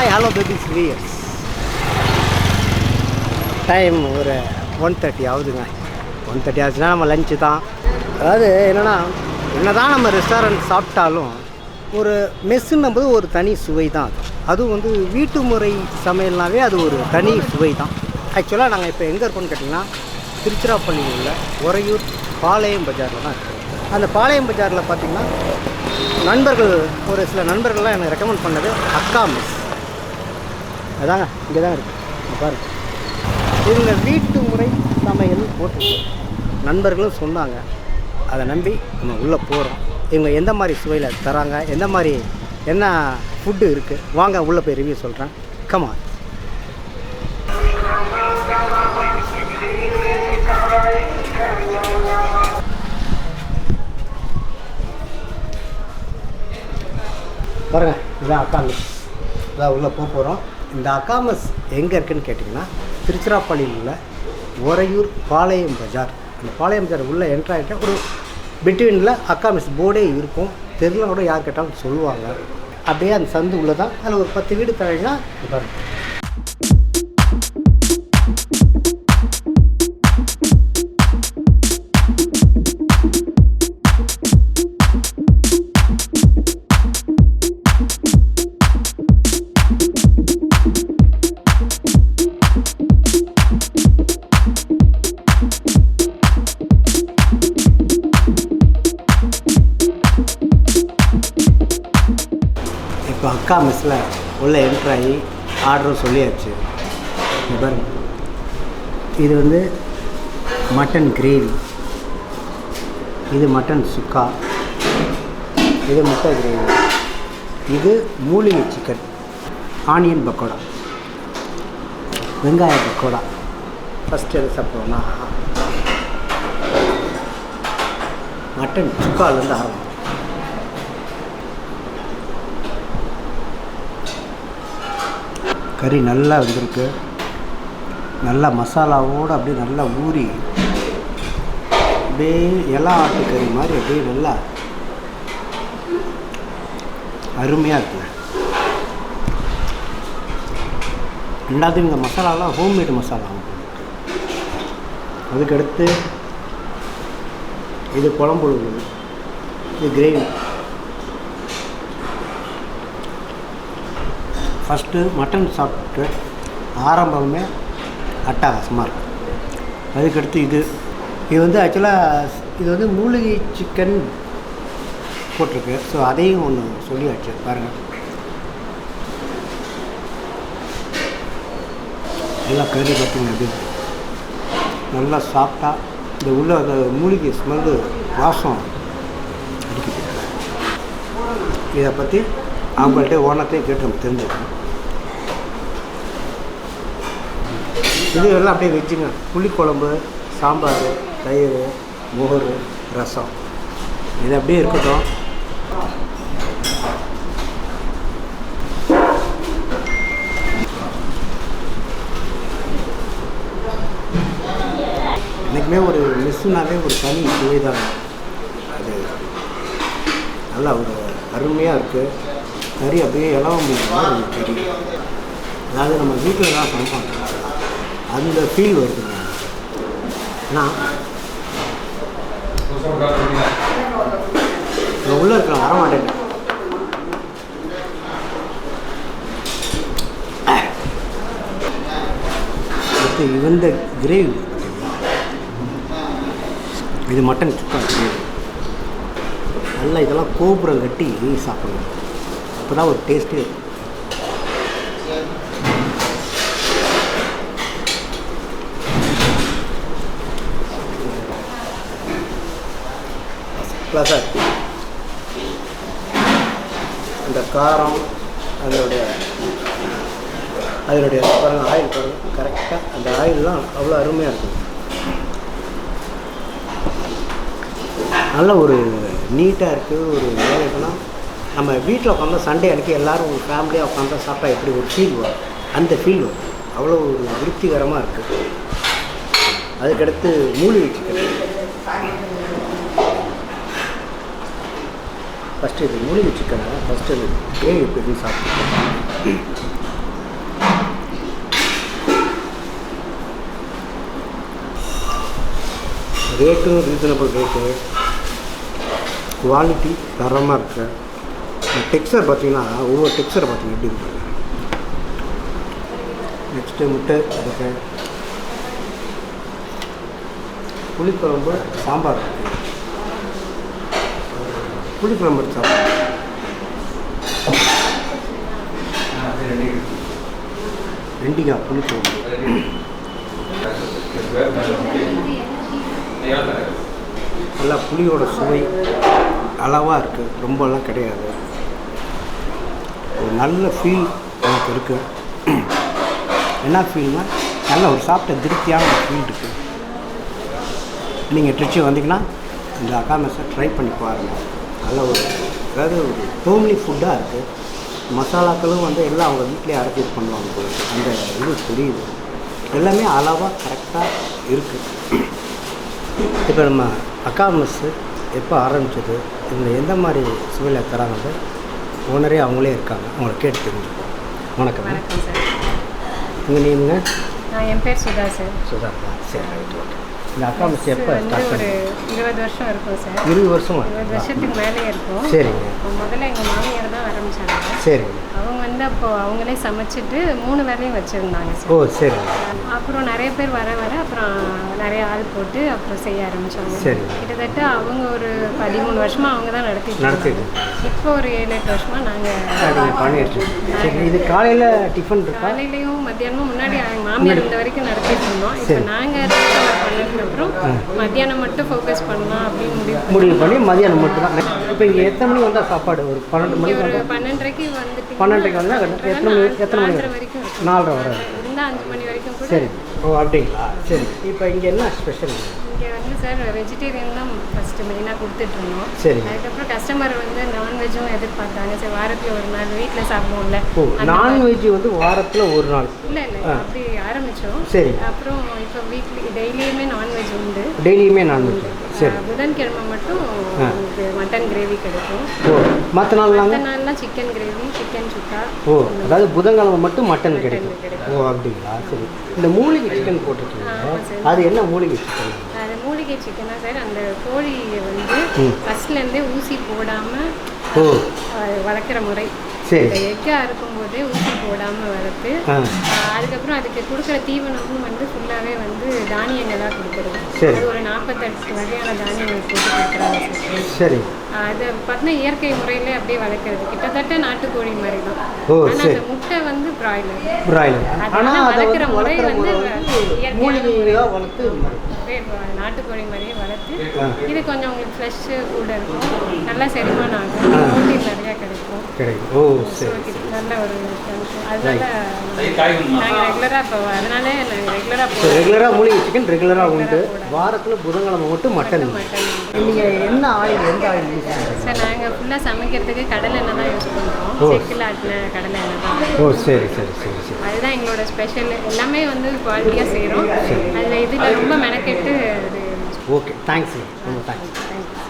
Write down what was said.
Hi hello babies wears time ஒரு one thirty ஆகுதுங்க. One thirty ஆச்சுன்னா நம்ம லஞ்சு தான். அதாவது என்னென்னா என்ன தான் நம்ம ரெஸ்டாரண்ட் சாப்பிட்டாலும் ஒரு மெஸ்ஸுன்னும் போது ஒரு தனி சுவை தான் அது. அதுவும் வந்து வீட்டு முறை சமையல்னாவே அது ஒரு தனி சுவை தான். ஆக்சுவலாக நாங்கள் இப்போ எங்கே இருக்கோம்னு கேட்டிங்கன்னா திருச்சிராப்பள்ளியில் உள்ள உறையூர் பாளையம் பஜாரில் தான் இருக்கோம். அந்த பாளையம் பஜாரில் பார்த்திங்கன்னா நண்பர்கள் ஒரு சில நண்பர்கள்லாம் எனக்கு ரெக்கமெண்ட் பண்ணது அக்கா மிஸ் அதாங்க இங்கே தான் இருக்குது பாருங்க இவங்க வீட்டு முறை சமையல் போட்டு நண்பர்களும் சொன்னாங்க. அதை நம்பி நம்ம உள்ளே போகிறோம் இவங்க எந்த மாதிரி சுவையில் தராங்க? எந்த மாதிரி என்ன ஃபுட்டு இருக்குது வாங்க உள்ளே போய் ரிவ்யூ சொல்கிறேன் கமா பாருங்க இதான் அக்காங்க இதான் உள்ளே போக போகிறோம் இந்த அக்காமஸ் எங்கே இருக்குன்னு கேட்டிங்கன்னா திருச்சிராப்பள்ளியில் உள்ள உறையூர் பாளையம் பஜார். அந்த பாளையம் பஜார் உள்ளே என்ட்ரு ஆகிட்டா ஒரு பிட்வீனில் அக்காமிஸ் போர்டே இருக்கும். தெருல கூட யார் கேட்டாலும் சொல்லுவாங்க. அப்படியே அந்த சந்து உள்ளே தான் அதில் ஒரு பத்து வீடு தழைனா அக்கா மிஸ்ஸில் உள்ளே என்ட்ரு ஆகி ஆர்டரும் சொல்லியாச்சு. பாருங்க. இது வந்து மட்டன் கிரேவி இது மட்டன் சுக்கா. இது முட்டை கிரேவி இது மூலிகை சிக்கன் ஆனியன் பக்கோடா. வெங்காய பக்கோடா. ஃபஸ்ட்டு எது சாப்பிடுவோம்னா மட்டன் சுக்காலேருந்து ஆரம்பம் கறி நல்லா வந்திருக்கு. நல்லா மசாலாவோடு அப்படியே நல்லா ஊறி அப்படியே இலா ஆட்டு கறி மாதிரி அப்படியே நல்லா அருமையாக இருக்குங்க. ரெண்டாவது இந்த மசாலாலாம் ஹோம்மேடு மசாலா. அதுக்கடுத்து இது குழம்பு இது கிரேவி ஃபஸ்ட்டு மட்டன் சாப்பிட்டு ஆரம்பமே அட்டகாசமாக இருக்கும் அதுக்கடுத்து இது. இது வந்து ஆக்சுவலாக இது வந்து மூலிகை சிக்கன் போட்டிருக்கு. ஸோ அதையும் ஒன்று சொல்லியாச்சு பாருங்கள் நல்லா கறி பார்த்தீங்கன்னா இது. நல்லா சாப்பிட்டா இந்த உள்ள அந்த மூலிகை ஸ்மெல்லு வாசம் அடிக்குது. இதை பற்றி அவங்கள்ட்ட ஓனத்தையும் கேட்டு நம்ம தெரிஞ்சுக்கணும் இது எல்லாம் அப்படியே வச்சுங்க. புளிக்குழம்பு சாம்பார் தயிர் மோர் ரசம். இது அப்படியே இருக்கட்டும். எனக்குமே ஒரு மிஸ்ஸுனாவே ஒரு தனி சுவை தான் அது நல்லா ஒரு அருமையாக இருக்குது கறி அப்படியே இலவ முடியும் ஒரு கறி அதாவது நம்ம வீட்டில் தான் சமைப்பாங்க. அந்த ஃபீல் வருதுங்க நான் இங்கே உள்ளே இருக்கிற வரமாட்டேன் அடுத்து இந்த கிரேவி இது மட்டன் சுக்கா கிரேவி நல்லா இதெல்லாம் கோபுரம் கட்டி சாப்பிடணும். அப்போ தான் ஒரு டேஸ்ட்டே இருக்கும் ப்ளஸாக இருக்குது அந்த காரம் அதனுடைய அதனுடைய பாருங்க ஆயில் பாருங்க கரெக்டாக அந்த ஆயில்லாம் அவ்வளோ அருமையாக இருக்கும். நல்ல ஒரு நீட்டாக இருக்குது ஒரு வேலைக்குன்னா நம்ம வீட்டில் உட்காந்து சண்டே அன்றைக்கி எல்லோரும் ஒரு ஃபேமிலியாக உட்காந்து சாப்பிட்டா எப்படி ஒரு ஃபீல் வரும்? அந்த ஃபீல் வரும். அவ்வளோ ஒரு திருப்திகரமாக இருக்குது அதுக்கடுத்து மூலிகை சிக்கன் ஃபஸ்ட்டு இது மூலிகை சிக்கனை ஃபஸ்ட்டு இது கிரேவி எப்படி இருக்குன்னு ரேட்டும் ரீசனபிள் ரேட்டு குவாலிட்டி தரமாக இருக்கு. டெக்ஸ்டர் பார்த்தீங்கன்னா ஒவ்வொரு டெக்ஸ்டர் பார்த்தீங்கன்னா எப்படி இருக்கு நெக்ஸ்ட்டு முட்டை இருக்கு புளிக்குழம்பு சாம்பார். இருக்குது புளிக்குழம்பு எடுத்தா சாம்பார் புளிக்குழம்பு நல்லா புளியோட சுவை அளவாக இருக்குது ரொம்பலாம் கிடையாது. ஒரு நல்ல ஃபீல் எனக்கு இருக்குது என்ன ஃபீல்னால் நல்ல ஒரு சாப்பிட்ட திருப்தியான ஒரு ஃபீல் இருக்குது நீங்கள் திருச்சி வந்தீங்கன்னா இந்த அகாமஸை ட்ரை பண்ணி பாருங்கள் நல்ல ஒரு அதாவது ஒரு ஹோம்லி ஃபுட்டாக இருக்குது மசாலாக்களும் வந்து எல்லாம் அவங்க வீட்டிலே அரைச்சி இது பண்ணுவாங்க போல. அந்த இது புரியுது எல்லாமே அளவாக கரெக்டாக இருக்குது இப்போ நம்ம அக்கா மெஸ்ஸு எப்போ ஆரம்பிச்சது இதில் எந்த மாதிரி சுவையில் தராங்க ஓனரே அவங்களே இருக்காங்க. அவங்கள கேட்டு தெரிஞ்சுப்போம். வணக்கம். வணக்கம் சார். உங்கள் நேமுங்க நான் என் பேர் சுதா சார். சுதா. சரி ரைட் ஓகே இந்த அக்கா மெஸ் எப்போ ஸ்டார்ட் ஒரு பண்ணி இருபது வருஷம் இருக்கும் சார். இருபது வருஷமா? இருபது வருஷத்துக்கு மேலே இருக்கும். சரிங்க. முதல்ல எங்கள் மாமியார் தான் ஆரம்பிச்சாங்க. சரிங்க. அவங்க வந்து அப்போ அவங்களே சமைச்சிட்டு மூணு வேலையும் வச்சுருந்தாங்க ஓ சார் அப்புறம் நிறைய பேர் வர வர அப்புறம் நிறைய ஆள் போட்டு அப்புறம் செய்ய ஆரம்பிச்சாங்க. சரி. கிட்டத்தட்ட அவங்க ஒரு பதிமூணு வருஷமா அவங்க தான் நடத்திட்டு நடத்திட்டு. இப்போ ஒரு ஏழு எட்டு வருஷமா நாங்கள் பண்ணிட்டு சரி இது காலையில் டிஃபன் காலையிலையும் மத்தியானமும் முன்னாடி மாமியார் இந்த வரைக்கும் நடத்திட்டு இருந்தோம். இப்போ சரி. நாங்கள் பண்ணதுக்கு அப்புறம் மத்தியானம் மட்டும் ஃபோக்கஸ் பண்ணலாம் அப்படின்னு முடிவு பண்ணி முடிவு பண்ணி மதியானம் மட்டும் தான் இப்போ இங்கே எத்தனை மணி வந்தால் சாப்பாடு? ஒரு பன்னெண்டு மணிக்கு ஒரு பன்னெண்டரைக்கு வந்துட்டு பன்னெண்டரைக்கு வந்தால் எத்தனை மணி எத்தனை மணி? வரைக்கும். நாலரை வரை. இருந்தால் அஞ்சு மணி வரைக்கும் கூட சரி. ஓ அப்படிங்களா? சரி. இப்போ இங்கே என்ன ஸ்பெஷல் இங்கே வந்து சார் வெஜிடேரியன் தான் மெயினாக கொடுத்துட்ருந்தோம். சரிங்க. அதுக்கப்புறம் கஸ்டமர் வந்து நான்வெஜ்ஜும் எதிர்பார்த்தாங்க. சரி வாரத்தில் ஒரு நாள் வீட்டில் சாப்பிடுவோம்ல. ஓ நான்வெஜ் வந்து வாரத்தில் ஒரு நாள். இல்லை இல்லை அப்படி ஆரம்பித்தோம் சரி. அப்புறம் இப்போ வீக்லி டெய்லியுமே நான்வெஜ் உண்டு. டெய்லியுமே நான்வெஜ் சரி. புதன்கிழமை மட்டும் மட்டன் கிரேவி கிடைக்கும். ஓ மற்ற நாள்லாங்க மற்ற நாள்லாம் சிக்கன் கிரேவி சிக்கன் சுக்கா ஓ அதாவது புதன்கிழமை மட்டும் மட்டன் கிடைக்கும். ஓ அப்படிங்களா? சரி. இந்த மூலிகை சிக்கன் போட்டிருக்கீங்க. சார். அது என்ன மூலிகை சிக்கன் மூலிகை சிக்கனா சார். அந்த கோழியை வந்து. ஃபர்ஸ்ட்லேருந்தே ஊசி போடாமல் வளர்க்குற முறை. எக்காக இருக்கும்போதே ஊசி போடாமல் வளர்த்து அதுக்கப்புறம் அதுக்கு கொடுக்குற தீவனமும் வந்து ஃபுல்லாகவே வந்து தானியங்களாக கொடுக்குறது. அது ஒரு நாற்பத்தெட்டு வகையான தானியங்கள் போட்டு கொடுக்குறாங்க சார். அது பார்த்தீங்கன்னா இயற்கை முறையிலே அப்படியே வளர்க்குறது. கிட்டத்தட்ட நாட்டுக்கோழி மாதிரி தான். ஆனால். அந்த முட்டை வந்து பிராய்லர் பிராய்லர் அது ஆனால் ஆனா அதை வளர்க்குற முறை வந்து மூலிகையாக வளர்த்து அப்படியே நாட்டுக்கோழி மாதிரியே வளர்த்து. இது கொஞ்சம் உங்களுக்கு ஃப்ரெஷ்ஷு கூட இருக்கும். நல்லா செரிமானம் ஆகும். ப்ரோட்டீன் நிறையா கிடைக்கும். கிடைக்கும். ஓ சரி நல்ல ஒரு அதனால நாங்கள் ரெகுலராக இப்போ அதனால நாங்கள் ரெகுலராக ரெகுலராக மூலிகை சிக்கன் ரெகுலராக உண்டு. வாரத்தில் புதன்கிழமை மட்டும் மட்டன் மட்டன் நீங்கள் என்ன ஆயில் எந்த ஆயில் யூஸ் பண்ணுறீங்க சார் நாங்கள் ஃபுல்லாக சமைக்கிறதுக்கு கடலை எண்ணெய் தான் யூஸ் பண்ணுறோம். செக்கில் ஆட்டின கடலை எண்ணெய் தான். ஓ சரி சரி சரி சரி. அதுதான் எங்களோட ஸ்பெஷல் எல்லாமே வந்து குவாலிட்டியாக செய்கிறோம் அதில் இதில் ரொம்ப மெனக்கெட்டு ஓகே தேங்க்ஸ் ரொம்ப தேங்க்ஸ் தேங்க்யூ